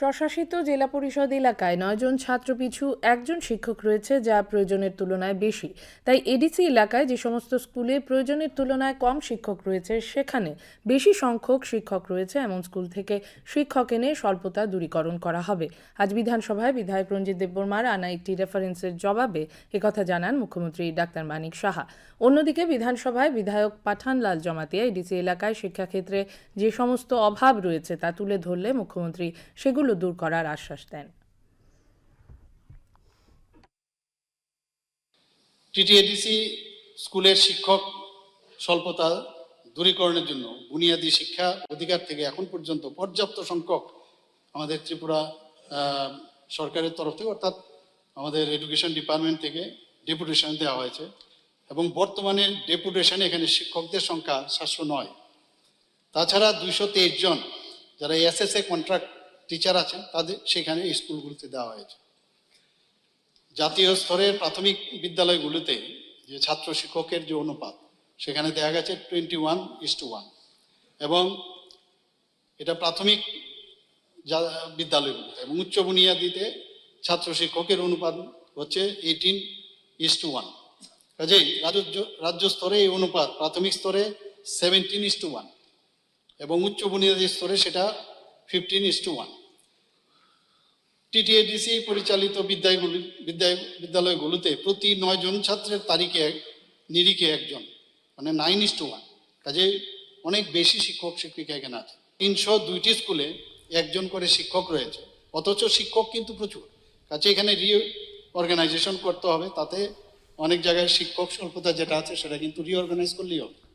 স্বশাসিত জেলা পরিষদ এলাকায় নয়জন ছাত্র পিছু একজন শিক্ষক রয়েছে, যা প্রয়োজনের তুলনায় বেশি। তাই এডিসি এলাকায় যে সমস্ত স্কুলে প্রয়োজনের তুলনায় কম শিক্ষক রয়েছে, সেখানে বেশি সংখ্যক শিক্ষক রয়েছে। এমন স্কুল থেকে শিক্ষক এনে স্বল্পতা দূরীকরণ করা হবে। আজ বিধানসভায় বিধায়ক রঞ্জিত দেববর্মার আনা একটি রেফারেন্সের জবাবে একথা জানান মুখ্যমন্ত্রী ডাক্তার মানিক সাহা। অন্যদিকে বিধানসভায় বিধায়ক পাঠানলাল জমাতিয়া এডিসি এলাকায় শিক্ষাক্ষেত্রে যে সমস্ত অভাব রয়েছে তা তুলে ধরলে মুখ্যমন্ত্রী সেগুলো দূর করার আশ্বাস দেন। টিটিএডিসি স্কুলের শিক্ষক স্বল্পতা দূরীকরণের জন্য বুনিয়াদী শিক্ষা অধিকার থেকে এখন পর্যন্ত পর্যাপ্ত সংখ্যক আমাদের ত্রিপুরা সরকারের তরফ থেকে অর্থাৎ আমাদের এডুকেশন ডিপার্টমেন্ট থেকে ডেপুটেশন দেওয়া হয়েছে এবং বর্তমানে ডেপুটেশনে এখানে শিক্ষকদের সংখ্যা সাতশো নয়। তাছাড়া দুইশো তেইশ জন যারা এসএসএ কন্ট্রাক্ট টিচার আছেন, তাদের সেখানে স্কুলগুলোতে দেওয়া হয়েছে। জাতীয় স্তরের প্রাথমিক বিদ্যালয়গুলোতে যে ছাত্র শিক্ষকের যে অনুপাত, সেখানে দেখা গেছে twenty one is to one এবং এটা প্রাথমিক বিদ্যালয়গুলোতে এবং উচ্চ বুনিয়াদিতে ছাত্র শিক্ষকের অনুপাত হচ্ছে এইটিন ইস টু ওয়ান কাজেই রাজ্য রাজ্য স্তরে এই অনুপাত, প্রাথমিক স্তরে সেভেন্টিন ইস টু ওয়ান এবং উচ্চ বুনিয়াদী স্তরে সেটা fifteen is to one TTADC পরিচালিত বিদ্যালয়গুলি বিদ্যালয় বিদ্যালয়গুলোতে প্রতি নয় জন ছাত্রের তারিখে এক- নিরিখে একজন মানে নাইন ইস টু ওয়ান কাজে অনেক বেশি শিক্ষক, শিক্ষিকা এখানে আছে। তিনশো দুইটি স্কুলে একজন করে শিক্ষক রয়েছে। অথচ শিক্ষক কিন্তু প্রচুর। কাজে এখানে রি অর্গানাইজেশন করতে হবে, তাতে অনেক জায়গায় শিক্ষক স্বল্পতা যেটা আছে, সেটা কিন্তু রিঅর্গানাইজ করলেই হবে।